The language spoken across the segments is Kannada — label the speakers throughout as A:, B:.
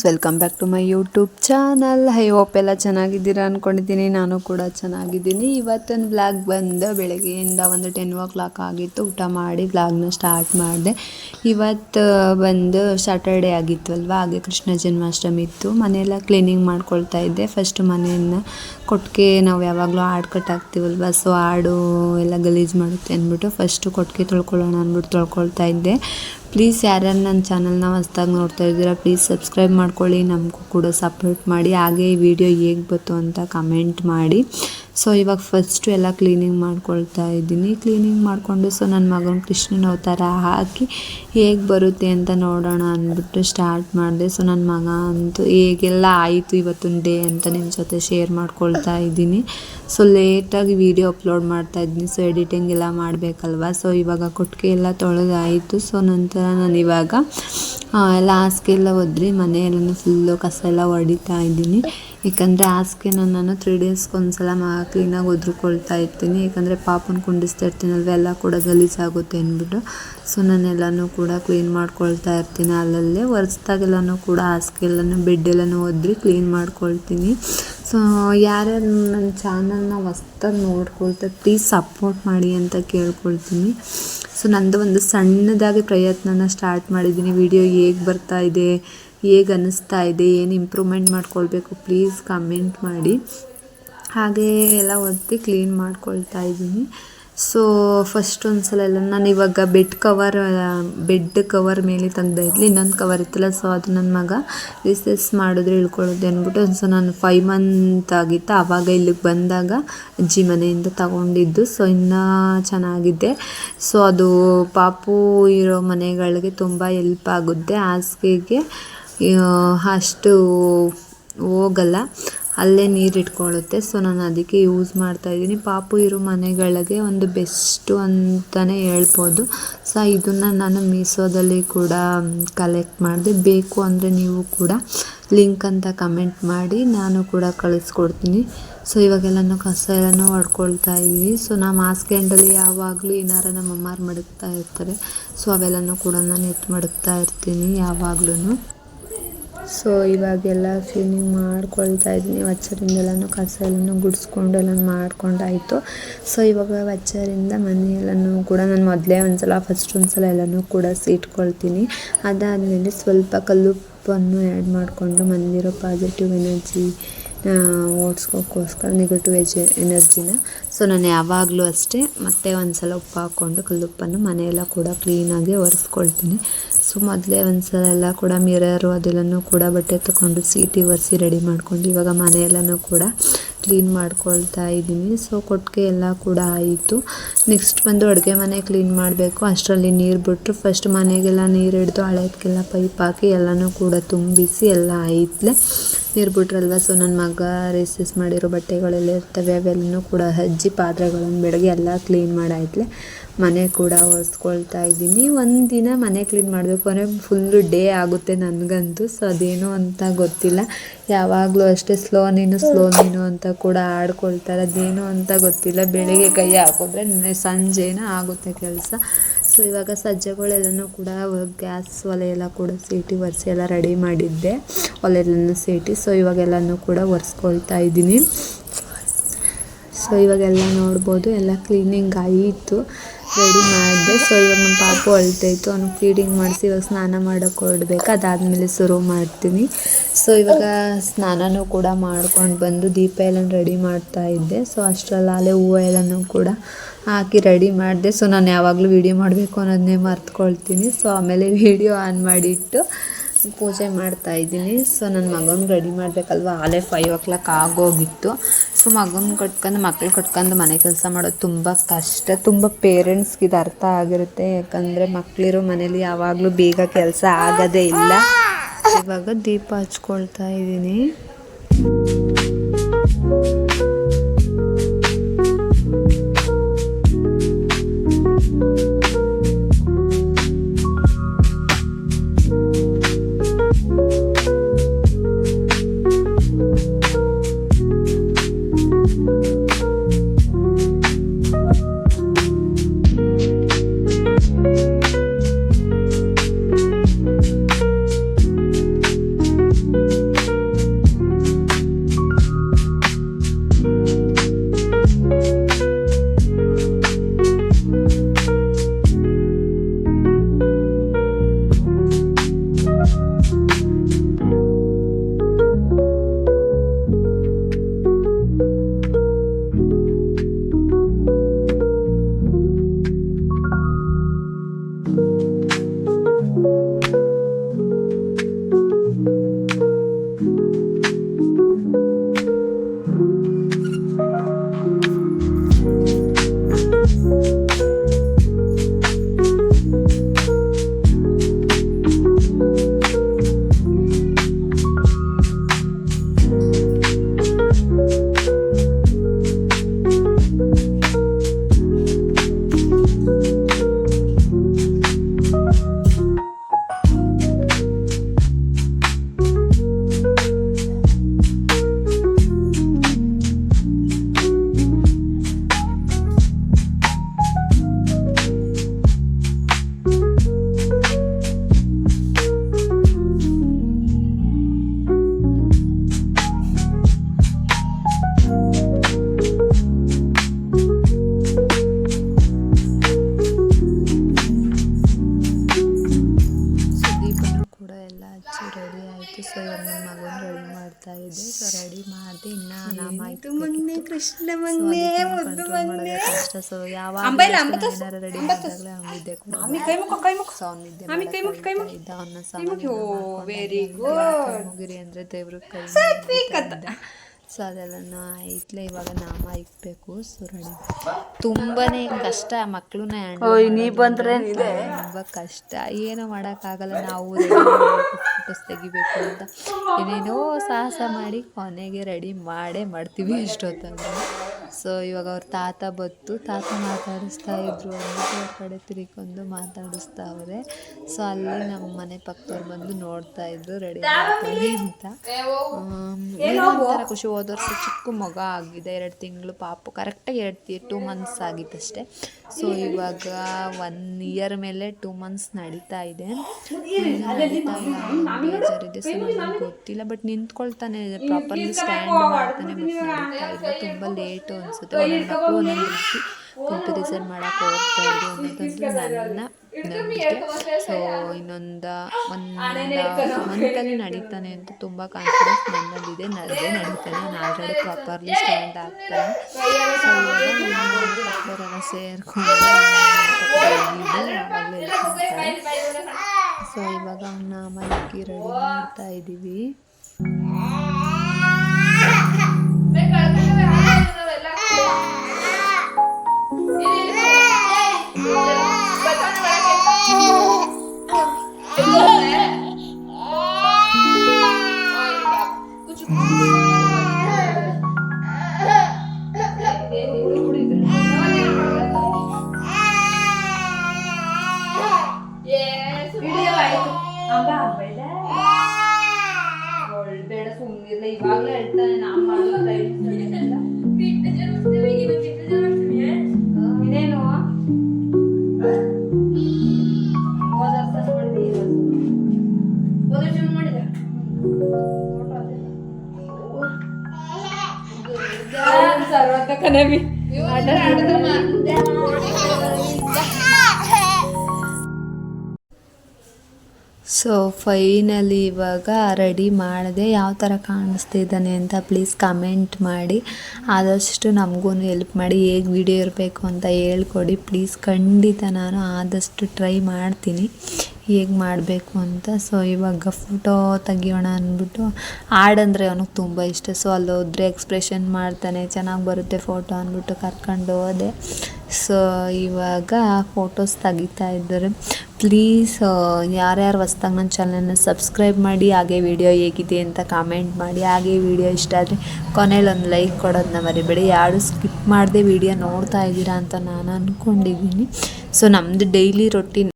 A: Friends welcome back to my YouTube channel hi hope ಎಲ್ಲ ಚೆನ್ನಾಗಿದ್ದೀರಾ ಅಂದ್ಕೊಂಡಿದ್ದೀನಿ ನಾನು ಕೂಡ ಚೆನ್ನಾಗಿದ್ದೀನಿ. ಇವತ್ತೊಂದು ವ್ಲಾಗ್ ಬಂದು ಬೆಳಗ್ಗೆಯಿಂದ ಒಂದು ಟೆನ್ ಓ ಕ್ಲಾಕ್ ಆಗಿತ್ತು. ಊಟ ಮಾಡಿ ವ್ಲಾಗ್ನ ಸ್ಟಾರ್ಟ್ ಮಾಡಿದೆ. ಇವತ್ತು ಬಂದು ಸ್ಯಾಟರ್ಡೇ ಆಗಿತ್ತು ಅಲ್ವಾ ಹಾಗೆ ಕೃಷ್ಣ ಜನ್ಮಾಷ್ಟಮಿ ಇತ್ತು. ಮನೆಯೆಲ್ಲ ಕ್ಲೀನಿಂಗ್ ಮಾಡ್ಕೊಳ್ತಾ ಇದ್ದೆ. ಫಸ್ಟ್ ಮನೆಯನ್ನು ಕೊಟ್ಟಿಗೆ ನಾವು ಯಾವಾಗಲೂ ಹಾಡು ಕಟ್ಟಾಕ್ತೀವಲ್ವ ಸೊ ಹಾಡು ಎಲ್ಲ ಗಲೀಜು ಮಾಡುತ್ತೆ ಅಂದ್ಬಿಟ್ಟು ಫಸ್ಟು ಕೊಟ್ಟಿಗೆ ತೊಳ್ಕೊಳ್ಳೋಣ ಅಂದ್ಬಿಟ್ಟು ತೊಳ್ಕೊಳ್ತಾ ಇದ್ದೆ. ಪ್ಲೀಸ್ ಯಾರ್ಯಾರು ನನ್ನ ಚಾನಲ್ನ ಹೊಸ್ದಾಗಿ ನೋಡ್ತಾ ಇದ್ದೀರಾ ಪ್ಲೀಸ್ ಸಬ್ಸ್ಕ್ರೈಬ್ ಮಾಡ್ಕೊಳ್ಳಿ. ನಮಗೂ ಕೂಡ ಸಪೋರ್ಟ್ ಮಾಡಿ. ಹಾಗೆ ಈ ವಿಡಿಯೋ ಹೇಗೆ ಬಂತು ಅಂತ ಕಮೆಂಟ್ ಮಾಡಿ. ಸೊ ಇವಾಗ ಫಸ್ಟು ಎಲ್ಲ ಕ್ಲೀನಿಂಗ್ ಮಾಡ್ಕೊಳ್ತಾ ಇದ್ದೀನಿ. ಕ್ಲೀನಿಂಗ್ ಮಾಡಿಕೊಂಡು ಸೊ ನನ್ನ ಮಗನ ಕೃಷ್ಣನ ಅವತಾರ ಹಾಕಿ ಹೇಗೆ ಬರುತ್ತೆ ಅಂತ ನೋಡೋಣ ಅಂದ್ಬಿಟ್ಟು ಸ್ಟಾರ್ಟ್ ಮಾಡಿದೆ. ಸೊ ನನ್ನ ಮಗ ಅಂತೂ ಹೇಗೆಲ್ಲ ಆಯಿತು ಇವತ್ತಿನ ಡೇ ಅಂತ ನಿಮ್ಮ ಜೊತೆ ಶೇರ್ ಮಾಡ್ಕೊಳ್ತಾ ಇದ್ದೀನಿ. ಸೊ ಲೇಟಾಗಿ ವಿಡಿಯೋ ಅಪ್ಲೋಡ್ ಮಾಡ್ತಾ ಇದ್ದೀನಿ ಸೊ ಎಡಿಟಿಂಗ್ ಎಲ್ಲ ಮಾಡಬೇಕಲ್ವ? ಸೊ ಇವಾಗ ಕೊಟ್ಟಿಗೆ ಎಲ್ಲ ತೊಳೆದಾಯಿತು. ಸೊ ನಂತರ ನಾನು ಇವಾಗ ಎಲ್ಲ ಹಾಸಿಗೆ ಎಲ್ಲ ಒದ್ರಿ. ಮನೆ ಎಲ್ಲನೂ ಫುಲ್ಲು ಕಸ ಎಲ್ಲ ಹೊಡಿತಾ ಇದ್ದೀನಿ. ಏಕೆಂದರೆ ಹಾಸಿಗೆನ ನಾನು ತ್ರೀ ಡೇಸ್ಗೆ ಒಂದ್ಸಲ ಮಾ ಕ್ಲೀನಾಗಿ ಒದ್ರುಕೊಳ್ತಾ ಇರ್ತೀನಿ. ಏಕೆಂದರೆ ಪಾಪನ ಕುಂಡಿಸ್ತಾ ಇರ್ತೀನಲ್ವ? ಎಲ್ಲ ಕೂಡ ಗಲೀಜಾಗುತ್ತೆ ಅಂದ್ಬಿಟ್ಟು. ಸೊ ನಾನೆಲ್ಲನೂ ಕೂಡ ಕ್ಲೀನ್ ಮಾಡ್ಕೊಳ್ತಾ ಇರ್ತೀನಿ ಅಲ್ಲಲ್ಲೇ. ಒರೆಸ್ದಾಗೆಲ್ಲನೂ ಕೂಡ ಹಾಸಿಗೆ ಎಲ್ಲನೂ ಬೆಡ್ ಎಲ್ಲನೂ ಒದ್ರಿ ಕ್ಲೀನ್ ಮಾಡ್ಕೊಳ್ತೀನಿ. ಸೊ ಯಾರ್ಯಾರು ನನ್ನ ಚಾನಲ್ನ ಹೊಸ್ದಾಗಿ ನೋಡ್ಕೊಳ್ತಾ ಪ್ಲೀಸ್ ಸಪೋರ್ಟ್ ಮಾಡಿ ಅಂತ ಕೇಳ್ಕೊಳ್ತೀನಿ. ಸೊ ನಂದು ಒಂದು ಸಣ್ಣದಾಗಿ ಪ್ರಯತ್ನನ ಸ್ಟಾರ್ಟ್ ಮಾಡಿದ್ದೀನಿ. ವಿಡಿಯೋ ಹೇಗೆ ಬರ್ತಾ ಇದೆ, ಹೇಗೆ ಅನ್ನಿಸ್ತಾ ಇದೆ, ಏನು ಇಂಪ್ರೂವ್ಮೆಂಟ್ ಮಾಡ್ಕೊಳ್ಬೇಕು ಪ್ಲೀಸ್ ಕಮೆಂಟ್ ಮಾಡಿ. ಹಾಗೆ ಎಲ್ಲ ಒತ್ತಿ ಕ್ಲೀನ್ ಮಾಡ್ಕೊಳ್ತಾ ಇದ್ದೀನಿ. ಸೊ ಫಸ್ಟ್ ಒಂದು ಸಲ ಎಲ್ಲ ನಾನು ಇವಾಗ ಬೆಡ್ ಕವರ್ ಬೆಡ್ ಕವರ್ ಮೇಲೆ ತೆಗ್ದಾ ಇದ್ಲಿ ಇನ್ನೊಂದು ಕವರ್ ಇತ್ತಲ್ಲ ಸೊ ಅದು ನನ್ನ ಮಗ ರಿಸೆಸ್ ಮಾಡಿದ್ರೆ ಇಳ್ಕೊಳ್ಳೋದು ಅಂದ್ಬಿಟ್ಟು ಒಂದು ಸೊ ನಾನು ಫೈವ್ ಮಂತ್ ಆಗಿತ್ತು. ಆವಾಗ ಇಲ್ಲಿಗೆ ಬಂದಾಗ ಅಜ್ಜಿ ಮನೆಯಿಂದ ತಗೊಂಡಿದ್ದು. ಸೊ ಇನ್ನೂ ಚೆನ್ನಾಗಿದೆ ಸೊ ಅದು ಪಾಪು ಇರೋ ಮನೆಗಳಿಗೆ ತುಂಬ ಎಲ್ಪ್ ಆಗುತ್ತೆ. ಹಾಸಿಗೆಗೆ ಅಷ್ಟು ಹೋಗಲ್ಲ. ಅಲ್ಲೇ ನೀರು ಇಟ್ಕೊಳ್ಳುತ್ತೆ. ಸೊ ನಾನು ಅದಕ್ಕೆ ಯೂಸ್ ಮಾಡ್ತಾ ಇದ್ದೀನಿ. ಪಾಪು ಇರೋ ಮನೆಗಳಿಗೆ ಒಂದು ಬೆಸ್ಟು ಅಂತಲೇ ಹೇಳ್ಬೋದು. ಸೊ ಇದನ್ನು ನಾನು ಮೀಸೋದಲ್ಲಿ ಕೂಡ ಕಲೆಕ್ಟ್ ಮಾಡಿದೆ. ಬೇಕು ಅಂದರೆ ನೀವು ಕೂಡ ಲಿಂಕ್ ಅಂತ ಕಮೆಂಟ್ ಮಾಡಿ ನಾನು ಕೂಡ ಕಳಿಸ್ಕೊಡ್ತೀನಿ. ಸೊ ಇವಾಗೆಲ್ಲನೂ ಕಸ ಎಲ್ಲನೂ ಹೊಡ್ಕೊಳ್ತಾ ಇದ್ದೀವಿ ಸೊ ಮಾಸ್ಕ್ ಎಂಡಲ್ಲಿ ಯಾವಾಗಲೂ ಏನಾರ ನಮ್ಮ ಅಮ್ಮಾರು ಮಡಗ್ತಾ ಇರ್ತಾರೆ. ಸೊ ಅವೆಲ್ಲನೂ ಕೂಡ ನಾನು ಎತ್ತು ಮಡಗ್ತಾ ಇರ್ತೀನಿ ಯಾವಾಗ್ಲೂ ಸೊ ಇವಾಗೆಲ್ಲ ಕ್ಲೀನಿಂಗ್ ಮಾಡ್ಕೊಳ್ತಾ ಇದ್ದೀನಿ. ವಚ್ಚರಿಂದೆಲ್ಲನೂ ಕಸ ಎಲ್ಲನೂ ಗುಡಿಸ್ಕೊಂಡು ಎಲ್ಲ ಮಾಡ್ಕೊಂಡಾಯಿತು. ಸೊ ಇವಾಗ ವಚ್ಚರಿಂದ ಮನೆಯೆಲ್ಲನೂ ಕೂಡ ನಾನು ಮೊದಲೇ ಒಂದ್ಸಲ ಫಸ್ಟ್ ಒಂದ್ಸಲ ಎಲ್ಲನೂ ಕೂಡ ಸೀಟ್ಕೊಳ್ತೀನಿ ಅದಾದಮೇಲೆ ಸ್ವಲ್ಪ ಕಲ್ಲುಪ್ಪನ್ನು ಆ್ಯಡ್ ಮಾಡಿಕೊಂಡು ಮನೇಲಿರೋ ಪಾಸಿಟಿವ್ ಎನರ್ಜಿ ಓಡಿಸ್ಕೋಕ್ಕೋಸ್ಕರ ನೆಗೆಟಿವ್ ಎಜ್ ಎನರ್ಜಿನ ಸೊ ನಾನು ಯಾವಾಗಲೂ ಅಷ್ಟೇ, ಮತ್ತೆ ಒಂದು ಸಲ ಉಪ್ಪು ಹಾಕ್ಕೊಂಡು ಕಲ್ಲುಪ್ಪನ್ನು ಮನೆಯೆಲ್ಲ ಕೂಡ ಕ್ಲೀನಾಗಿ ಒರೆಸ್ಕೊಳ್ತೀನಿ. ಸೊ ಮೊದಲೇ ಒಂದ್ಸಲ ಎಲ್ಲ ಕೂಡ ಮಿರರು ಅದೆಲ್ಲನೂ ಕೂಡ ಬಟ್ಟೆ ತಗೊಂಡು ಸೀಟಿ ಒರೆಸಿ ರೆಡಿ ಮಾಡ್ಕೊಂಡು ಇವಾಗ ಮನೆಯೆಲ್ಲನೂ ಕೂಡ ಕ್ಲೀನ್ ಮಾಡ್ಕೊಳ್ತಾ ಇದ್ದೀನಿ. ಸೊ ಕೊಟ್ಟಿಗೆ ಎಲ್ಲ ಕೂಡ ಆಯಿತು. ನೆಕ್ಸ್ಟ್ ಬಂದು ಅಡುಗೆ ಮನೆ ಕ್ಲೀನ್ ಮಾಡಬೇಕು. ಅಷ್ಟರಲ್ಲಿ ನೀರು ಬಿಟ್ಟರು ಫಸ್ಟ್ ಮನೆಗೆಲ್ಲ ನೀರು ಹಿಡಿದು ಹಳೆದಕ್ಕೆಲ್ಲ ಪೈಪ್ ಹಾಕಿ ಎಲ್ಲನೂ ಕೂಡ ತುಂಬಿಸಿ ಎಲ್ಲ ಆಯ್ತಲೆ. ನೀರು ಬಿಟ್ರಲ್ವ? ಸೊ ನನ್ನ ಮಗ ರೇಸಸ್ ಮಾಡಿರೋ ಬಟ್ಟೆಗಳೆಲ್ಲ ಇರ್ತವೆ, ಅವೆಲ್ಲನೂ ಕೂಡ ಹಜ್ಜಿ ಪಾತ್ರೆಗಳನ್ನು ಬೆಳಗ್ಗೆ ಎಲ್ಲ ಕ್ಲೀನ್ ಮಾಡಾಯ್ತಲೆ. ಮನೆ ಕೂಡ ಒರೆಸ್ಕೊಳ್ತಾ ಇದ್ದೀನಿ. ಒಂದು ದಿನ ಮನೆ ಕ್ಲೀನ್ ಮಾಡಬೇಕು ಅಂದರೆ ಫುಲ್ಲು ಡೇ ಆಗುತ್ತೆ ನನಗಂತೂ. ಸೊ ಅದೇನೋ ಅಂತ ಗೊತ್ತಿಲ್ಲ. ಯಾವಾಗಲೂ ಅಷ್ಟೇ ಸ್ಲೋ ನೀನು ಸ್ಲೋ ನೀನು ಅಂತ ಕೂಡ ಆಡ್ಕೊಳ್ತಾರೆ. ಅದೇನು ಅಂತ ಗೊತ್ತಿಲ್ಲ. ಬೆಳಿಗ್ಗೆ ಕೈ ಹಾಕಿದ್ರೆ ಸಂಜೆನ ಆಗುತ್ತೆ ಕೆಲಸ. ಸೊ ಇವಾಗ ಸಜ್ಜೆಗಳೆಲ್ಲನೂ ಕೂಡ ಗ್ಯಾಸ್ ಒಲೆ ಎಲ್ಲ ಕೂಡ ಸೀಟಿ ಒರೆಸಿ ಎಲ್ಲ ರೆಡಿ ಮಾಡಿದ್ದೆ. ಒಲೆಲ್ಲನೂ ಸೀಟಿ. ಸೊ ಇವಾಗೆಲ್ಲನೂ ಕೂಡ ಒರೆಸ್ಕೊಳ್ತಾ ಇದ್ದೀನಿ. ಸೊ ಇವಾಗೆಲ್ಲ ನೋಡ್ಬೋದು. ಎಲ್ಲ ಕ್ಲೀನಿಂಗ್ ಆಯಿತು. ರೆಡಿ ಮಾಡಿದೆ ಸೊ ಇವಾಗ ನಮ್ಮ ಪಾಪು ಅಳ್ತಾಯಿತ್ತು ಅವ್ನು ಫೀಡಿಂಗ್ ಮಾಡಿಸಿ ಇವಾಗ ಸ್ನಾನ ಮಾಡೋಕೆ ಹೊರಡ್ಬೇಕು. ಅದಾದಮೇಲೆ ಶುರು ಮಾಡ್ತೀನಿ. ಸೊ ಇವಾಗ ಸ್ನಾನನೂ ಕೂಡ ಮಾಡ್ಕೊಂಡು ಬಂದು ದೀಪ ಎಲ್ಲ ರೆಡಿ ಮಾಡ್ತಾ ಇದ್ದೆ. ಸೊ ಅಷ್ಟರಲ್ಲಿ ಅಲ್ಲೇ ಹೂವು ಎಲ್ಲನೂ ಕೂಡ ಹಾಕಿ ರೆಡಿ ಮಾಡಿದೆ. ಸೊ ನಾನು ಯಾವಾಗಲೂ ವೀಡಿಯೋ ಮಾಡಬೇಕು ಅನ್ನೋದನ್ನೇ ಮರ್ತ್ಕೊಳ್ತೀನಿ. ಸೊ ಆಮೇಲೆ ವೀಡಿಯೋ ಆನ್ ಮಾಡಿಟ್ಟು ಪೂಜೆ ಮಾಡ್ತಾ ಇದ್ದೀನಿ. ಸೊ ನನ್ನ ಮಗನ ರೆಡಿ ಮಾಡಬೇಕಲ್ವ? ಆಲೇ ಫೈವ್ ಓ ಕ್ಲಾಕ್ ಆಗೋಗಿತ್ತು. ಸೊ ಮಗನ ಕಟ್ಕೊಂಡು, ಮಕ್ಳು ಕಟ್ಕೊಂಡು ಮನೆ ಕೆಲಸ ಮಾಡೋದು ತುಂಬ ಕಷ್ಟ. ತುಂಬ ಪೇರೆಂಟ್ಸ್ಗೆ ಇದು ಅರ್ಥ ಆಗಿರುತ್ತೆ. ಯಾಕಂದರೆ ಮಕ್ಕಳಿರೋ ಮನೇಲಿ ಯಾವಾಗಲೂ ಬೇಗ ಕೆಲಸ ಆಗೋದೇ ಇಲ್ಲ. ಇವಾಗ ದೀಪ ಹಚ್ಕೊಳ್ತಾ ಇದ್ದೀನಿ. ಸೊ ಮಗನ ರೆಡಿ ಮಾಡ್ತಾ ಇದ್ದೆ. ಸೊ ರೆಡಿ ಮಾಡಿದೆ ಇನ್ನ ನಮ್ಮ ಕೃಷ್ಣ ಮಂಗನೆ ಕಷ್ಟ. ಸೊ ಯಾವಾಗ ರೆಡಿ ಮಾಡಿದಾಗಲೇ ಅವ್ನು ನಿದ್ದೆ ಸೊ ಇದ್ದ ಅವನ ಮುಗಿರಿ ಅಂದರೆ ದೇವ್ರ ಕೈ ಸೊ ಅದೆಲ್ಲ ಆಯ್ತಲೇ. ಇವಾಗ ನಾಮ ಇಕ್ಬೇಕು ಸೊ ರೆಡಿ ತುಂಬಾನೇ ಕಷ್ಟ. ಮಕ್ಕಳನ್ನ ನೀ ಬಂದ್ರೆ ತುಂಬ ಕಷ್ಟ. ಏನು ಮಾಡೋಕ್ಕಾಗಲ್ಲ. ನಾವು ಫೋಟೋಸ್ ತೆಗಿಬೇಕು ಅಂತ. ಏನೇನೋ ಸಾಹಸ ಮಾಡಿ ಕೊನೆಗೆ ರೆಡಿ ಮಾಡೇ ಮಾಡ್ತೀವಿ ಎಷ್ಟೊತ್ತಂದ್ರೆ ಸೊ ಇವಾಗ ಅವ್ರ ತಾತ ಬತ್ತು ತಾತ ಮಾತಾಡಿಸ್ತಾ ಇದ್ರು ಅಂದ್ಬಿಟ್ಟು ಅವ್ರ ಕಡೆ ತಿರ್ಕೊಂಡು ಮಾತಾಡಿಸ್ತಾ ಅವರೆ. ಸೊ ಅಲ್ಲಿ ನಮ್ಮ ಮನೆ ಪಕ್ಕದವ್ರು ಬಂದು ನೋಡ್ತಾ ಇದ್ರು, ರೆಡಿ ಅಂತ. ಒಂಥರ ಖುಷಿ. ಹೋದ ವರ್ಷ ಚಿಕ್ಕ ಮಗ ಆಗಿದೆ. ಎರಡು ತಿಂಗಳು ಪಾಪ. ಕರೆಕ್ಟಾಗಿ ಎರಡು ಟೂ ಮಂತ್ಸ್ ಆಗಿತ್ತಷ್ಟೇ. ಸೊ ಇವಾಗ ಒನ್ ಇಯರ್ ಮೇಲೆ ಟೂ ಮಂತ್ಸ್ ನಡೀತಾ ಇದೆ. ಬೇಜಾರಿದೆ. ಸೊ ಗೊತ್ತಿಲ್ಲ. ಬಟ್ ನಿಂತ್ಕೊಳ್ತಾನೆ. ಪ್ರಾಪರ್ಲಿ ಸ್ಟ್ಯಾಂಡ್ ಮಾಡ್ತಾನೆ. ನಡೀತಾ ತುಂಬ ಲೇಟು ಅನಿಸುತ್ತೆ ಒಂದೊಂದು ಮಕ್ಕಳು ಒಂದೊಂದು ರೀತಿ ಮಾಡೋಕ್ಕೆ ಹೋಗ್ತಾ ಇದ್ದೀವಿ ಅನ್ನೋದಂದ್ರೆ ನನ್ನ ನಂಬಿಕೆ ಸೊ ಇನ್ನೊಂದು ಒಂದು ಮಂತಲ್ಲಿ ನಡೀತಾನೆ ಅಂತ ತುಂಬ ಕಾನ್ಫಿಡೆನ್ಸ್ ನನ್ನಲ್ಲಿದೆ ನಡೆದೇ ನಡೀತಾನೆ ನಾನು ಆಲ್ರೆಡಿ ಪ್ರಾಪರ್ಲಿ ಸ್ಟ್ಯಾಂಡ್ ಆಗ್ತಾನೆ ಸೊ ಇವಾಗ ಸೇರಿಕೊಂಡು ಸೊ ಇವಾಗ ಅವನ್ನ ಮೈಕಿ ರೆಡಿ ಮಾಡ್ತಾ ಇದ್ದೀವಿ
B: ಬೇಡ
A: ಸೊ ಫೈನಲಿ ಇವಾಗ ರೆಡಿ ಮಾಡಿದೆ. ಯಾವ ಥರ ಕಾಣಿಸ್ತಿದ್ದಾನೆ ಅಂತ ಪ್ಲೀಸ್ ಕಮೆಂಟ್ ಮಾಡಿ. ಆದಷ್ಟು ನಮಗೂ ಹೆಲ್ಪ್ ಮಾಡಿ. ಹೇಗೆ ವಿಡಿಯೋ ಇರಬೇಕು ಅಂತ ಹೇಳ್ಕೊಡಿ. ಪ್ಲೀಸ್ ಖಂಡಿತ ನಾನು ಆದಷ್ಟು ಟ್ರೈ ಮಾಡ್ತೀನಿ. ಹೇಗೆ ಮಾಡಬೇಕು ಅಂತ. ಸೊ ಇವಾಗ ಫೋಟೋ ತೆಗಿಯೋಣ ಅಂದ್ಬಿಟ್ಟು ಹಾಡಂದರೆ ಅವನಿಗೆ ತುಂಬ ಇಷ್ಟ. ಸೊ ಅಲ್ಲಿ ಹೋದ್ರೆ ಎಕ್ಸ್ಪ್ರೆಷನ್ ಮಾಡ್ತಾನೆ, ಚೆನ್ನಾಗಿ ಬರುತ್ತೆ ಫೋಟೋ ಅಂದ್ಬಿಟ್ಟು ಕರ್ಕೊಂಡು ಹೋದೆ. ಸೊ ಇವಾಗ ಫೋಟೋಸ್ ತೆಗಿತಾ ಇದ್ದಾರೆ. ಪ್ಲೀಸ್ ಯಾರ್ಯಾರು ಹೊಸ್ದಾಗಿ ನನ್ನ ಚಾನಲ್ನ ಸಬ್ಸ್ಕ್ರೈಬ್ ಮಾಡಿ, ಹಾಗೆ ವಿಡಿಯೋ ಹೇಗಿದೆ ಅಂತ ಕಾಮೆಂಟ್ ಮಾಡಿ. ಹಾಗೆ ವಿಡಿಯೋ ಇಷ್ಟ ಆದರೆ ಕೊನೆಯಲ್ಲಿ ಒಂದು ಲೈಕ್ ಕೊಡೋದನ್ನ ಮರಿಬೇಡಿ. ಯಾರು ಸ್ಕಿಪ್ ಮಾಡದೆ ವಿಡಿಯೋ ನೋಡ್ತಾ ಇದ್ದೀರಾ ಅಂತ ನಾನು ಅಂದ್ಕೊಂಡಿದ್ದೀನಿ ಸೊ ನಮ್ಮದು ಡೈಲಿ ರೊಟೀನ್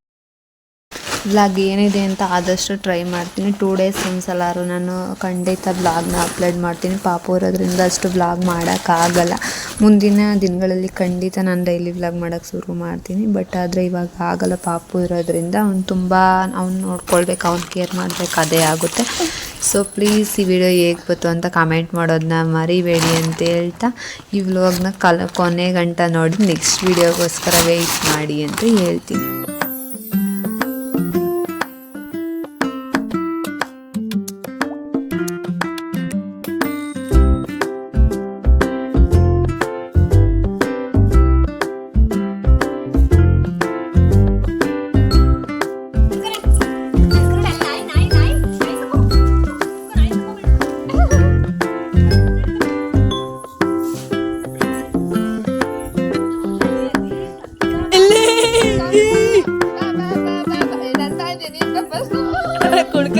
A: ವ್ಲಾಗ್ ಏನಿದೆ ಅಂತ ಆದಷ್ಟು ಟ್ರೈ ಮಾಡ್ತೀನಿ. ಟೂ ಡೇಸ್ ಒಂದ್ಸಲಾರು ನಾನು ಖಂಡಿತ ಬ್ಲಾಗ್ನ ಅಪ್ಲೋಡ್ ಮಾಡ್ತೀನಿ. ಪಾಪು ಇರೋದ್ರಿಂದ ಅಷ್ಟು ಬ್ಲಾಗ್ ಮಾಡೋಕ್ಕಾಗಲ್ಲ. ಮುಂದಿನ ದಿನಗಳಲ್ಲಿ ಖಂಡಿತ ನಾನು ಡೈಲಿ ಬ್ಲಾಗ್ ಮಾಡೋಕ್ಕೆ ಶುರು ಮಾಡ್ತೀನಿ. ಬಟ್ ಆದರೆ ಇವಾಗ ಆಗಲ್ಲ. ಪಾಪು ಇರೋದ್ರಿಂದ ಅವ್ನು ತುಂಬ, ಅವ್ನು ನೋಡ್ಕೊಳ್ಬೇಕು, ಅವ್ನು ಕೇರ್ ಮಾಡಬೇಕು, ಅದೇ ಆಗುತ್ತೆ. ಸೊ ಪ್ಲೀಸ್ ಈ ವಿಡಿಯೋ ಹೇಗೆ ಬಂತು ಅಂತ ಕಮೆಂಟ್ ಮಾಡೋದನ್ನ ಮರಿಬೇಡಿ ಅಂತ ಹೇಳ್ತಾ ಈ ವ್ಲಾಗ್ನ ಕಲ ಕೊನೆ ಗಂಟ ನೋಡಿ ನೆಕ್ಸ್ಟ್ ವಿಡಿಯೋಗೋಸ್ಕರ ವೆಯ್ಟ್ ಮಾಡಿ ಅಂತ ಹೇಳ್ತೀನಿ. കൊടുക്ക